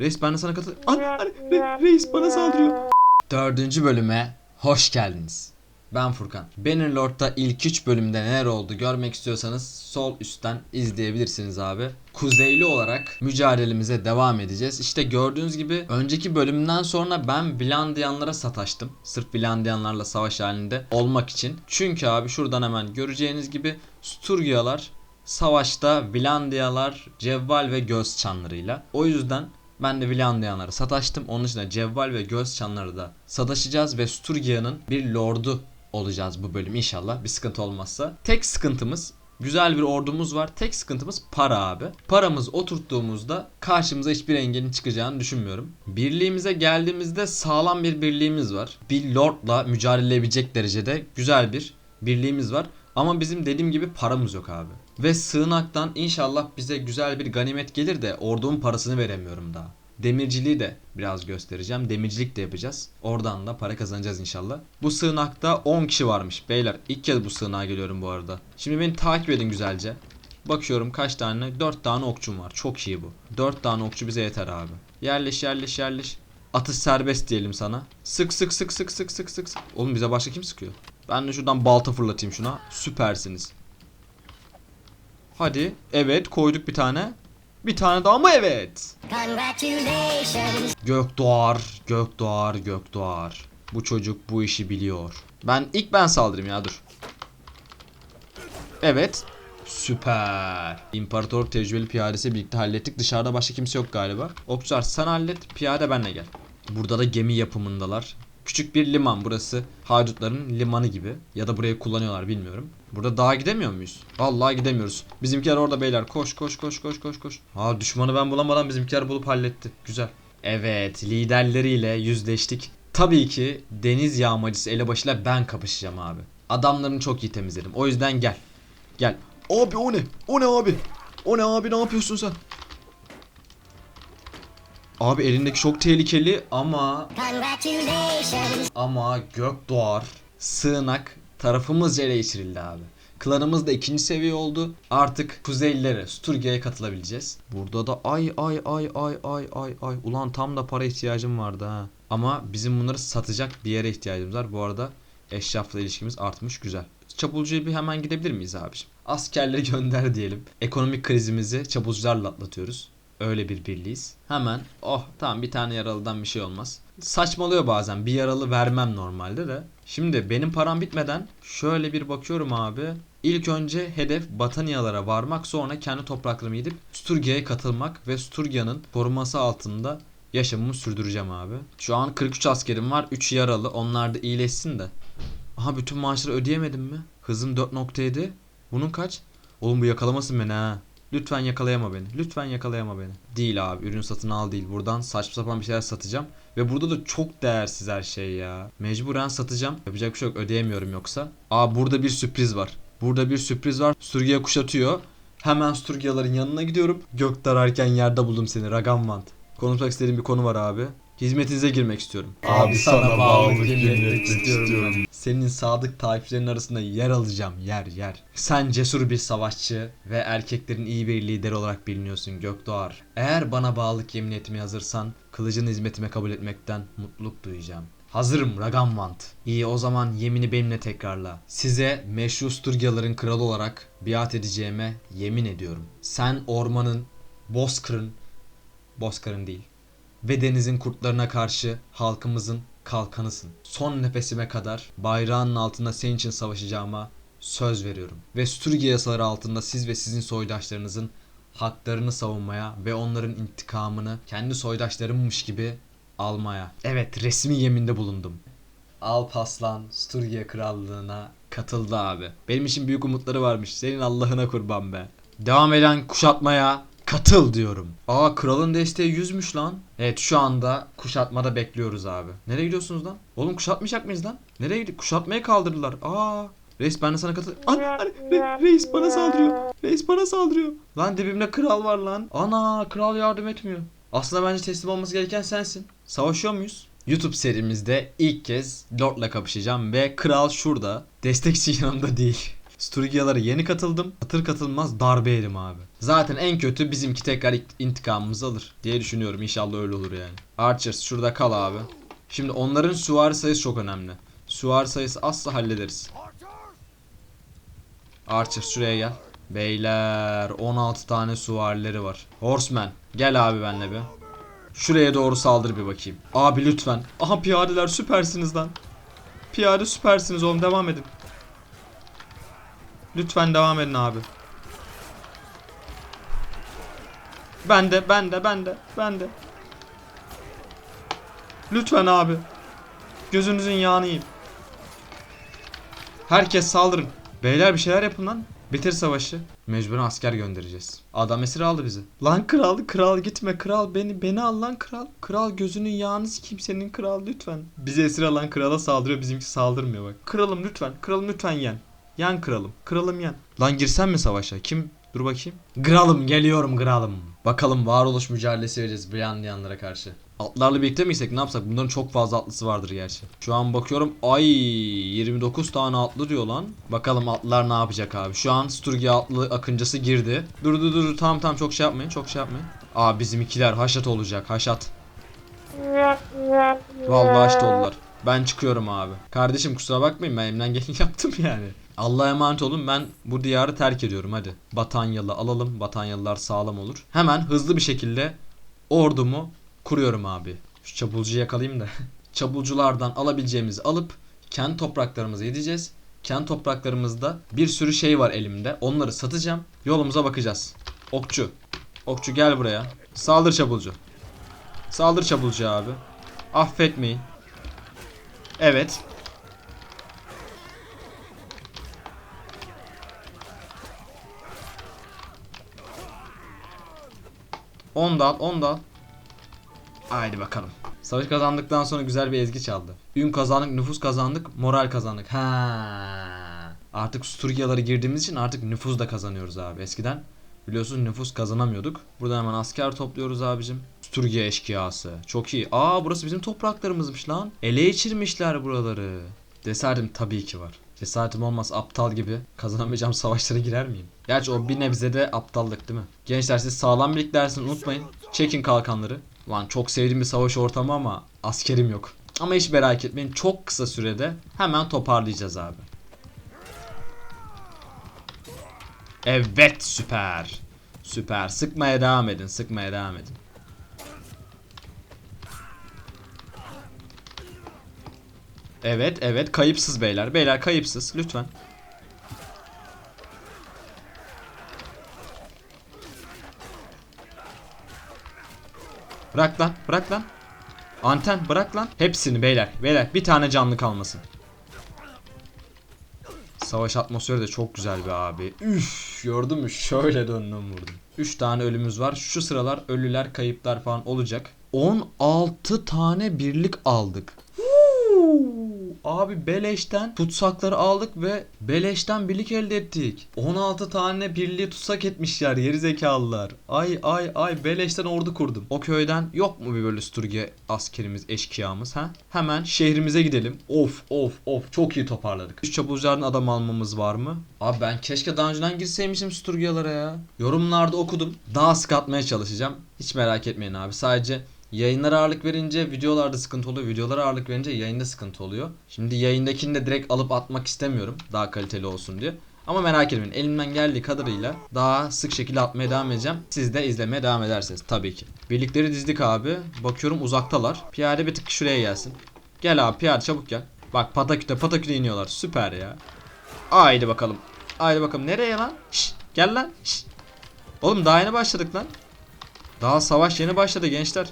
Reis ben de sana katıl... An, an, re- reis bana saldırıyor. Dördüncü bölüme hoş geldiniz. Ben Furkan. Bannerlord'da ilk 3 bölümde neler oldu görmek istiyorsanız sol üstten izleyebilirsiniz abi. Kuzeyli olarak mücadelemize devam edeceğiz. İşte gördüğünüz gibi önceki bölümden sonra ben Vlandiyanlara sataştım. Sırf Vlandiyanlarla savaş halinde olmak için. Çünkü abi şuradan hemen göreceğiniz gibi Sturgiyalar savaşta Vlandiyalar cevval ve göz çanlarıyla. O yüzden ben de Vlandiyanlara sataştım. Onun dışında cevval ve göz çanları da sataşacağız ve Sturgia'nın bir lordu olacağız bu bölüm inşallah bir sıkıntı olmazsa. Tek sıkıntımız Güzel bir ordumuz var. Tek sıkıntımız para abi. Paramız oturttuğumuzda karşımıza hiçbir engelin çıkacağını düşünmüyorum. Birliğimize geldiğimizde sağlam bir birliğimiz var. Bir lordla mücadele edebilecek derecede güzel bir birliğimiz var. Ama bizim dediğim gibi paramız yok abi. Ve sığınaktan inşallah bize güzel bir ganimet gelir de ordumun parasını veremiyorum daha. Demirciliği de biraz göstereceğim. Demircilik de yapacağız. Oradan da para kazanacağız inşallah. Bu sığınakta 10 kişi varmış. Beyler ilk kez bu sığınağa geliyorum bu arada. Şimdi beni takip edin güzelce. Bakıyorum kaç tane? 4 tane okçum var. Çok iyi bu. 4 tane okçu bize yeter abi. Yerleş yerleş yerleş. Atış serbest diyelim sana. Sık sık sık sık sık sık sık. Oğlum bize başka kim sıkıyor? Ben de şuradan balta fırlatayım şuna. Süpersiniz. Hadi. Evet koyduk bir tane. Bir tane daha mı evet? Gök doğar, gök doğar, gök doğar. Bu çocuk bu işi biliyor. Ben ilk ben saldırayım ya dur. Evet. Süper. İmparator tecrübeli piyadesi birlikte hallettik. Dışarıda başka kimse yok galiba. Okçular sen hallet. Piyade benle gel. Burada da gemi yapımındalar. Küçük bir liman burası. Haydutların limanı gibi. Ya da burayı kullanıyorlar bilmiyorum. Burada dağa gidemiyor muyuz? Vallahi gidemiyoruz. Bizimkiler orada beyler. Koş koş koş koş koş koş. Aa düşmanı ben bulamadan bizimkiler bulup halletti. Güzel. Evet liderleriyle yüzleştik. Tabii ki deniz yağmacısı elebaşıyla ben kapışacağım abi. Adamlarını çok iyi temizledim. O yüzden gel. Gel. Abi o ne? O ne abi? O ne abi ne yapıyorsun sen? Abi elindeki çok tehlikeli ama ama gök doğar. Sığınak tarafımızca ele geçirildi abi. Klanımız da ikinci seviye oldu. Artık Kuzeylilere, Sturgia'ya katılabileceğiz. Burada da ay ay ay ay ay ay ay. Ulan tam da para ihtiyacım vardı ha. Ama bizim bunları satacak bir yere ihtiyacımız var. Bu arada eşrafla ilişkimiz artmış güzel. Çapulcuya bir hemen gidebilir miyiz abiciğim? Askerleri gönder diyelim. Ekonomik krizimizi çapulcularla atlatıyoruz. Öyle bir birliğiz. Hemen oh tamam bir tane yaralıdan bir şey olmaz. Saçmalıyor bazen bir yaralı vermem normalde de. Şimdi benim param bitmeden şöyle bir bakıyorum abi. İlk önce hedef Bataniyalara varmak sonra kendi topraklarımı gidip Sturgia'ya katılmak ve Sturgia'nın koruması altında yaşamımı sürdüreceğim abi. Şu an 43 askerim var 3 yaralı onlar da iyileşsin de. Aha bütün maaşları ödeyemedim mi? Hızım 4.7. Bunun kaç? Oğlum bu yakalamasın beni ha. Lütfen yakalayama beni. Lütfen yakalayama beni. Değil abi ürün satın al değil. Buradan saçma sapan bir şeyler satacağım. Ve burada da çok değersiz her şey ya. Mecburen satacağım. Yapacak bir şey yok ödeyemiyorum yoksa. Aa burada bir sürpriz var. Burada bir sürpriz var. Sturgia kuşatıyor. Hemen Sturgiaların yanına gidiyorum. Gök dararken yerde buldum seni Ragamvant. Konuşmak istediğim bir konu var abi. Hizmetinize girmek istiyorum. Abi sana bağlılık yemin etmek istiyorum. Senin sadık takipçilerin arasında yer alacağım yer yer. Sen cesur bir savaşçı ve erkeklerin iyi bir lideri olarak biliniyorsun Gökdoğar. Eğer bana bağlılık yemin etmeye hazırsan kılıcın hizmetime kabul etmekten mutluluk duyacağım. Hazırım Ragamvant. İyi o zaman yemini benimle tekrarla. Size meşru Sturgyaların kralı olarak biat edeceğime yemin ediyorum. Sen ormanın, bozkırın, bozkırın değil, ve denizin kurtlarına karşı halkımızın kalkanısın. Son nefesime kadar bayrağının altında senin için savaşacağıma söz veriyorum. Ve Sturgia yasaları altında siz ve sizin soydaşlarınızın haklarını savunmaya ve onların intikamını kendi soydaşlarımmış gibi almaya. Evet resmi yeminde bulundum. Alpaslan Sturgia krallığına katıldı abi. Benim için büyük umutları varmış. Senin Allah'ına kurban be. Devam eden kuşatmaya katıl diyorum. Aa kralın desteği yüzmüş lan. Evet şu anda kuşatmada bekliyoruz abi. Nereye gidiyorsunuz lan? Oğlum kuşatmayacak mıyız lan? Nereye gidiyor? Kuşatmaya kaldırdılar. Aa Reis ben de sana katıl... An, an, re- reis bana saldırıyor. Reis bana saldırıyor. Lan dibimde kral var lan. Ana kral yardım etmiyor. Aslında bence teslim olması gereken sensin. Savaşıyor muyuz? YouTube serimizde ilk kez Lord'la kapışacağım ve kral şurada. Destek için yanımda değil. Sturgiyalara yeni katıldım. Katır katılmaz darbe yedim abi. Zaten en kötü bizimki tekrar ik- intikamımızı alır diye düşünüyorum. İnşallah öyle olur yani. Archers şurada kal abi. Şimdi onların süvari sayısı çok önemli. Süvari sayısı asla hallederiz. Archer şuraya gel. Beyler 16 tane süvarileri var. Horseman gel abi benle bir. Şuraya doğru saldır bir bakayım. Abi lütfen. Aha piyadeler süpersiniz lan. Piyade süpersiniz oğlum devam edin. Lütfen devam edin abi. Ben de ben de ben de ben de. Lütfen abi. Gözünüzün yağını yiyeyim. Herkes saldırın. Beyler bir şeyler yapın lan. Bitir savaşı. Mecburen asker göndereceğiz. Adam esir aldı bizi. Lan kral, kral gitme kral. Beni beni al lan kral. Kral gözünün yağını kimsenin kral lütfen. Bizi esir alan krala saldırıyor. Bizimki saldırmıyor bak. Kralım lütfen. Kralım lütfen yen. Yen kralım. Kralım yen. Lan girsen mi savaşa? Kim? Dur bakayım. Kralım geliyorum kralım. Bakalım varoluş mücadelesi vereceğiz Briandiyanlara karşı. Atlarla birlikte mi gitsek ne yapsak? Bunların çok fazla atlısı vardır gerçi. Şu an bakıyorum ay 29 tane atlı diyor lan. Bakalım atlılar ne yapacak abi. Şu an Sturgia atlı akıncısı girdi. Dur dur dur tamam tamam çok şey yapmayın çok şey yapmayın. Aa bizimkiler haşat olacak haşat. Vallahi haşat oldular. Ben çıkıyorum abi. Kardeşim kusura bakmayın ben elimden geleni yaptım yani. Allah'a emanet olun ben bu diyarı terk ediyorum hadi. Batanyalı alalım. Batanyalılar sağlam olur. Hemen hızlı bir şekilde ordumu kuruyorum abi. Şu çapulcuyu yakalayayım da. Çapulculardan alabileceğimizi alıp kendi topraklarımıza gideceğiz. Kendi topraklarımızda bir sürü şey var elimde. Onları satacağım. Yolumuza bakacağız. Okçu. Okçu gel buraya. Saldır çapulcu. Saldır çapulcu abi. Affetmeyin. Evet. On da al, on da al. Haydi bakalım. Savaş kazandıktan sonra güzel bir ezgi çaldı. Ün kazandık, nüfus kazandık, moral kazandık. Ha. Artık Sturgiyaları girdiğimiz için artık nüfus da kazanıyoruz abi. Eskiden biliyorsunuz nüfus kazanamıyorduk. Buradan hemen asker topluyoruz abicim. Sturgiya eşkıyası. Çok iyi. Aa burası bizim topraklarımızmış lan. Ele geçirmişler buraları. Cesaretim tabii ki var. Cesaretim olmaz aptal gibi kazanamayacağım savaşlara girer miyim? Gerçi o bir nebze de aptallık değil mi? Gençler siz sağlam birliklersiniz unutmayın. Çekin kalkanları. Lan çok sevdiğim bir savaş ortamı ama askerim yok. Ama hiç merak etmeyin çok kısa sürede hemen toparlayacağız abi. Evet süper. Süper. Sıkmaya devam edin. Sıkmaya devam edin. Evet evet kayıpsız beyler. Beyler kayıpsız lütfen. Bırak lan bırak lan. Anten bırak lan. Hepsini beyler. Beyler bir tane canlı kalmasın. Savaş atmosferi de çok güzel be abi. Üf gördün mü? Şöyle döndüm vurdum. 3 tane ölümümüz var. Şu sıralar ölüler, kayıplar falan olacak. 16 tane birlik aldık. Abi beleşten tutsakları aldık ve beleşten birlik elde ettik. 16 tane birliği tutsak etmişler geri zekalılar. Ay ay ay beleşten ordu kurdum. O köyden yok mu bir böyle Sturge askerimiz, eşkıyamız ha? Hemen şehrimize gidelim. Of of of çok iyi toparladık. Üç çapulculardan adam almamız var mı? Abi ben keşke daha önceden girseymişim Sturgiyalara ya. Yorumlarda okudum. Daha sık atmaya çalışacağım. Hiç merak etmeyin abi. Sadece Yayınlara ağırlık verince videolarda sıkıntı oluyor. Videolara ağırlık verince yayında sıkıntı oluyor. Şimdi yayındakini de direkt alıp atmak istemiyorum. Daha kaliteli olsun diye. Ama merak etmeyin elimden geldiği kadarıyla daha sık şekilde atmaya devam edeceğim. Siz de izlemeye devam edersiniz tabii ki. Birlikleri dizdik abi. Bakıyorum uzaktalar. Piyade bir tık şuraya gelsin. Gel abi piyade çabuk gel. Bak pataküte pataküte iniyorlar. Süper ya. Haydi bakalım. Haydi bakalım nereye lan? Şşt, gel lan. Şşt. Oğlum daha yeni başladık lan. Daha savaş yeni başladı gençler.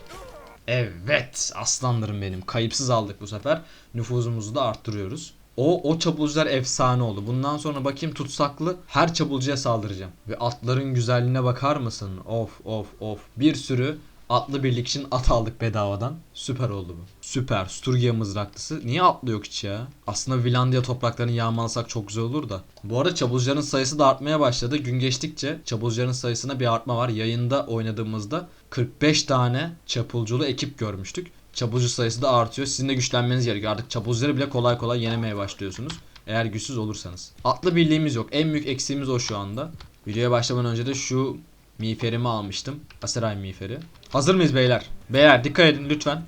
Evet aslanlarım benim. Kayıpsız aldık bu sefer. Nüfuzumuzu da arttırıyoruz. O o çapulcular efsane oldu. Bundan sonra bakayım tutsaklı her çapulcuya saldıracağım. Ve atların güzelliğine bakar mısın? Of of of. Bir sürü atlı birlik için at aldık bedavadan. Süper oldu bu. Süper. Sturgia mızraklısı. Niye atlı yok hiç ya? Aslında Vilandia topraklarını yağmalasak çok güzel olur da. Bu arada çapulcuların sayısı da artmaya başladı. Gün geçtikçe çapulcuların sayısına bir artma var. Yayında oynadığımızda 45 tane çapulculu ekip görmüştük. Çapulcu sayısı da artıyor. Sizin de güçlenmeniz gerekiyor. Artık çapulcuları bile kolay kolay yenemeye başlıyorsunuz. Eğer güçsüz olursanız. Atlı birliğimiz yok. En büyük eksiğimiz o şu anda. Videoya başlamadan önce de şu miğferimi almıştım. Aseray miğferi. Hazır mıyız beyler? Beyler dikkat edin lütfen.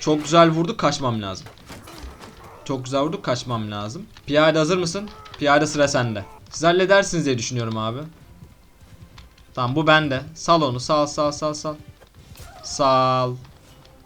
Çok güzel vurduk kaçmam lazım. Çok güzel vurduk kaçmam lazım. Piyade hazır mısın? Piyade sıra sende. Siz halledersiniz diye düşünüyorum abi. Tamam bu bende. Sal onu sal sal sal sal. Sal.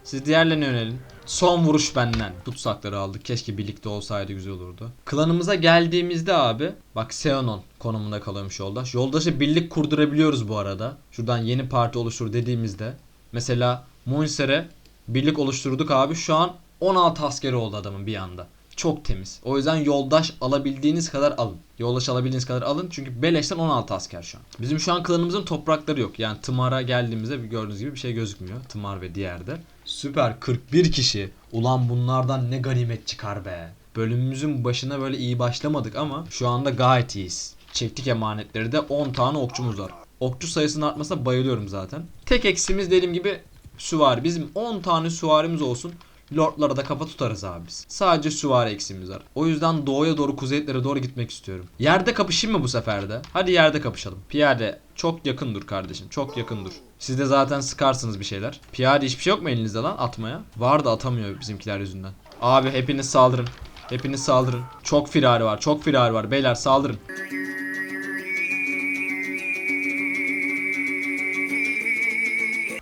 Siz diğerlerine yönelin. Son vuruş benden. Tutsakları aldık. Keşke birlikte olsaydı güzel olurdu. Klanımıza geldiğimizde abi. Bak Seonon konumunda kalıyormuş yoldaş. Yoldaşı birlik kurdurabiliyoruz bu arada. Şuradan yeni parti oluştur dediğimizde. Mesela Munser'e birlik oluşturduk abi. Şu an 16 askeri oldu adamın bir anda. Çok temiz. O yüzden yoldaş alabildiğiniz kadar alın. Yoldaş alabildiğiniz kadar alın. Çünkü Beleş'ten 16 asker şu an. Bizim şu an klanımızın toprakları yok. Yani Tımar'a geldiğimizde gördüğünüz gibi bir şey gözükmüyor. Tımar ve diğerde. Süper 41 kişi. Ulan bunlardan ne ganimet çıkar be. Bölümümüzün başına böyle iyi başlamadık ama şu anda gayet iyiyiz. Çektik emanetleri de 10 tane okçumuz var. Okçu sayısının artmasına bayılıyorum zaten. Tek eksimiz dediğim gibi süvari. Bizim 10 tane süvarimiz olsun. Lordlara da kafa tutarız abi biz. Sadece süvari eksiğimiz var. O yüzden doğuya doğru kuzeylere doğru gitmek istiyorum. Yerde kapışayım mı bu sefer de? Hadi yerde kapışalım. Piyade çok yakın dur kardeşim. Çok yakın dur. Siz de zaten sıkarsınız bir şeyler. Piyade hiçbir şey yok mu elinizde lan atmaya? Var da atamıyor bizimkiler yüzünden. Abi hepiniz saldırın. Hepiniz saldırın. Çok firari var. Çok firari var. Beyler saldırın.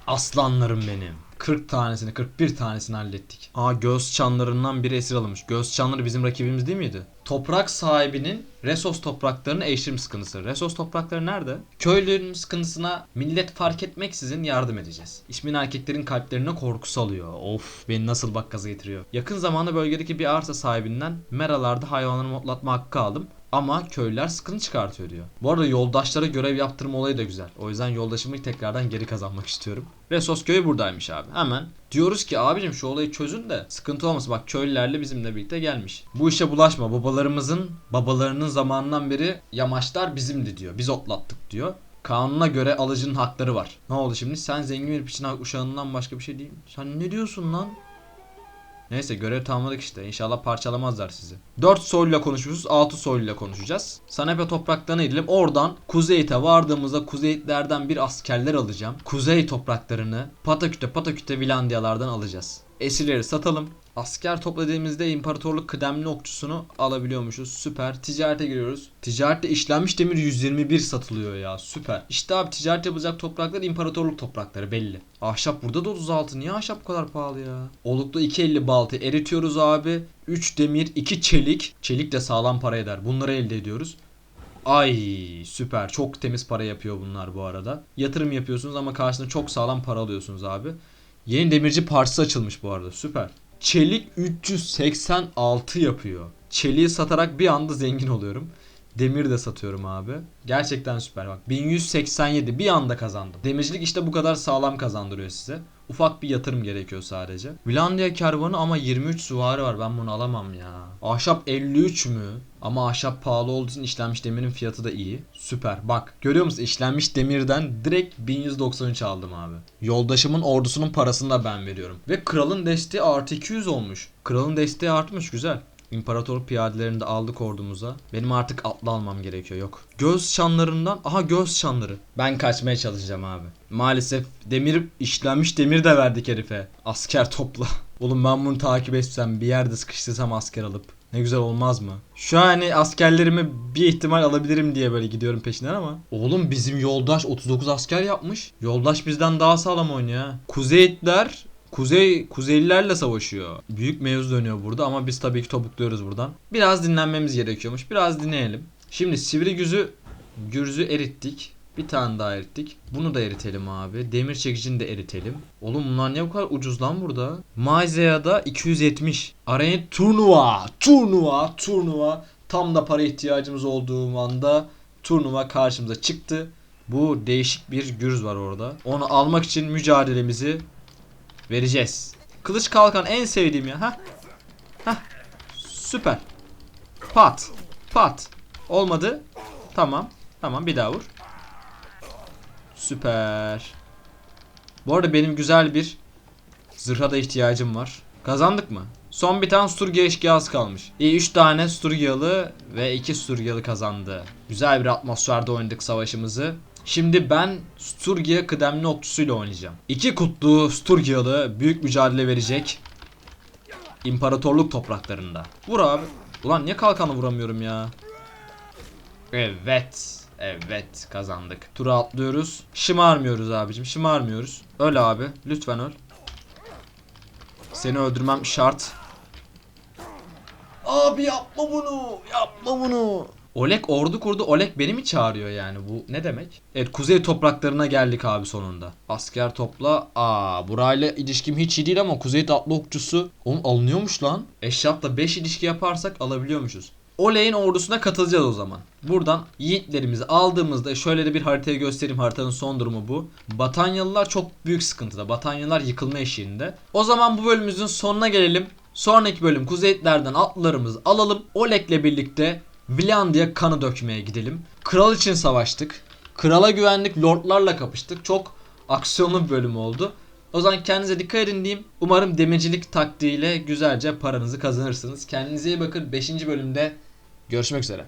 Aslanlarım benim. 40 tanesini 41 tanesini hallettik. Aa göz çanlarından biri esir alınmış. Göz çanları bizim rakibimiz değil miydi? Toprak sahibinin Resos topraklarını eşrim sıkıntısı. Resos toprakları nerede? Köylünün sıkıntısına millet fark etmeksizin yardım edeceğiz. İsmin erkeklerin kalplerine korku salıyor. Of beni nasıl bak gaza getiriyor. Yakın zamanda bölgedeki bir arsa sahibinden meralarda hayvanları motlatma hakkı aldım. Ama köylüler sıkıntı çıkartıyor diyor. Bu arada yoldaşlara görev yaptırma olayı da güzel. O yüzden yoldaşımı tekrardan geri kazanmak istiyorum. Resos köyü buradaymış abi. Hemen diyoruz ki abicim şu olayı çözün de sıkıntı olmasın. Bak köylülerle bizimle birlikte gelmiş. Bu işe bulaşma. Babalarımızın babalarının zamanından beri yamaçlar bizimdi diyor. Biz otlattık diyor. Kanuna göre alıcının hakları var. Ne oldu şimdi? Sen zengin bir piçin uşağından başka bir şey değil. Sen ne diyorsun lan? Neyse görev tamamladık işte. İnşallah parçalamazlar sizi. 4 soyluyla konuşmuşuz. 6 soyluyla konuşacağız. Sanepe topraklarına gidelim. Oradan Kuzeyit'e vardığımızda Kuzeyitlerden bir askerler alacağım. Kuzey topraklarını Pataküte Pataküte Vilandiyalardan alacağız. Esirleri satalım. Asker topladığımızda imparatorluk kıdemli okçusunu alabiliyormuşuz. Süper. Ticarete giriyoruz. Ticarette işlenmiş demir 121 satılıyor ya. Süper. İşte abi ticaret yapacak topraklar imparatorluk toprakları belli. Ahşap burada da 36. Niye ahşap bu kadar pahalı ya? Oluklu 250 baltı eritiyoruz abi. 3 demir 2 çelik. Çelik de sağlam para eder. Bunları elde ediyoruz. Ay süper. Çok temiz para yapıyor bunlar bu arada. Yatırım yapıyorsunuz ama karşılığında çok sağlam para alıyorsunuz abi. Yeni demirci parçası açılmış bu arada. Süper. Çelik 386 yapıyor. Çeliği satarak bir anda zengin oluyorum. Demir de satıyorum abi. Gerçekten süper bak. 1187 bir anda kazandım. Demircilik işte bu kadar sağlam kazandırıyor size. Ufak bir yatırım gerekiyor sadece. Vilandiya kervanı ama 23 süvari var. Ben bunu alamam ya. Ahşap 53 mü? Ama ahşap pahalı olduğu için işlenmiş demirin fiyatı da iyi. Süper. Bak görüyor musun? İşlenmiş demirden direkt 1193 aldım abi. Yoldaşımın ordusunun parasını da ben veriyorum. Ve kralın desteği artı 200 olmuş. Kralın desteği artmış güzel. İmparatorluk piyadelerini de aldık ordumuza. Benim artık atlı almam gerekiyor yok. Göz çanlarından aha göz çanları. Ben kaçmaya çalışacağım abi. Maalesef demir işlenmiş demir de verdik herife. Asker topla. Oğlum ben bunu takip etsem bir yerde sıkıştırsam asker alıp. Ne güzel olmaz mı? Şu an hani askerlerimi bir ihtimal alabilirim diye böyle gidiyorum peşinden ama. Oğlum bizim yoldaş 39 asker yapmış. Yoldaş bizden daha sağlam oynuyor. Kuzeyitler Kuzey Kuzeylilerle savaşıyor. Büyük mevzu dönüyor burada ama biz tabii ki topukluyoruz buradan. Biraz dinlenmemiz gerekiyormuş. Biraz dinleyelim. Şimdi sivri güzü gürzü erittik. Bir tane daha erittik. Bunu da eritelim abi. Demir çekicini de eritelim. Oğlum bunlar niye bu kadar ucuz lan burada? Maizea'da 270. Araya turnuva, turnuva, turnuva. Tam da para ihtiyacımız olduğu anda turnuva karşımıza çıktı. Bu değişik bir gürz var orada. Onu almak için mücadelemizi vereceğiz. Kılıç kalkan en sevdiğim ya. Ha? Ha? Süper. Pat. Pat. Olmadı. Tamam. Tamam bir daha vur. Süper. Bu arada benim güzel bir zırha da ihtiyacım var. Kazandık mı? Son bir tane Sturgia eşkıyası kalmış. İyi 3 tane Sturgialı ve 2 Sturgialı kazandı. Güzel bir atmosferde oynadık savaşımızı. Şimdi ben Sturgia kıdemli okçusuyla oynayacağım. İki kutlu Sturgialı büyük mücadele verecek. İmparatorluk topraklarında. Vur abi. Ulan niye kalkanı vuramıyorum ya? Evet. Evet kazandık. Tura atlıyoruz. Şımarmıyoruz abicim. Şımarmıyoruz. Öl abi. Lütfen öl. Seni öldürmem şart. Abi yapma bunu. Yapma bunu. Oleg ordu kurdu. Oleg beni mi çağırıyor yani? Bu ne demek? Evet kuzey topraklarına geldik abi sonunda. Asker topla. Aa burayla ilişkim hiç iyi değil ama kuzey tatlı okçusu. Oğlum alınıyormuş lan. Eşrafla 5 ilişki yaparsak alabiliyormuşuz. Oleg'in ordusuna katılacağız o zaman. Buradan yiğitlerimizi aldığımızda şöyle de bir haritayı göstereyim. Haritanın son durumu bu. Batanyalılar çok büyük sıkıntıda. Batanyalılar yıkılma eşiğinde. O zaman bu bölümümüzün sonuna gelelim. Sonraki bölüm kuzeyitlerden atlılarımızı alalım. Oleg'le birlikte Vlandia kanı dökmeye gidelim. Kral için savaştık. Krala güvenlik, lordlarla kapıştık. Çok aksiyonlu bir bölüm oldu. O zaman kendinize dikkat edin diyeyim. Umarım demircilik taktiğiyle güzelce paranızı kazanırsınız. Kendinize iyi bakın. 5. bölümde görüşmek üzere.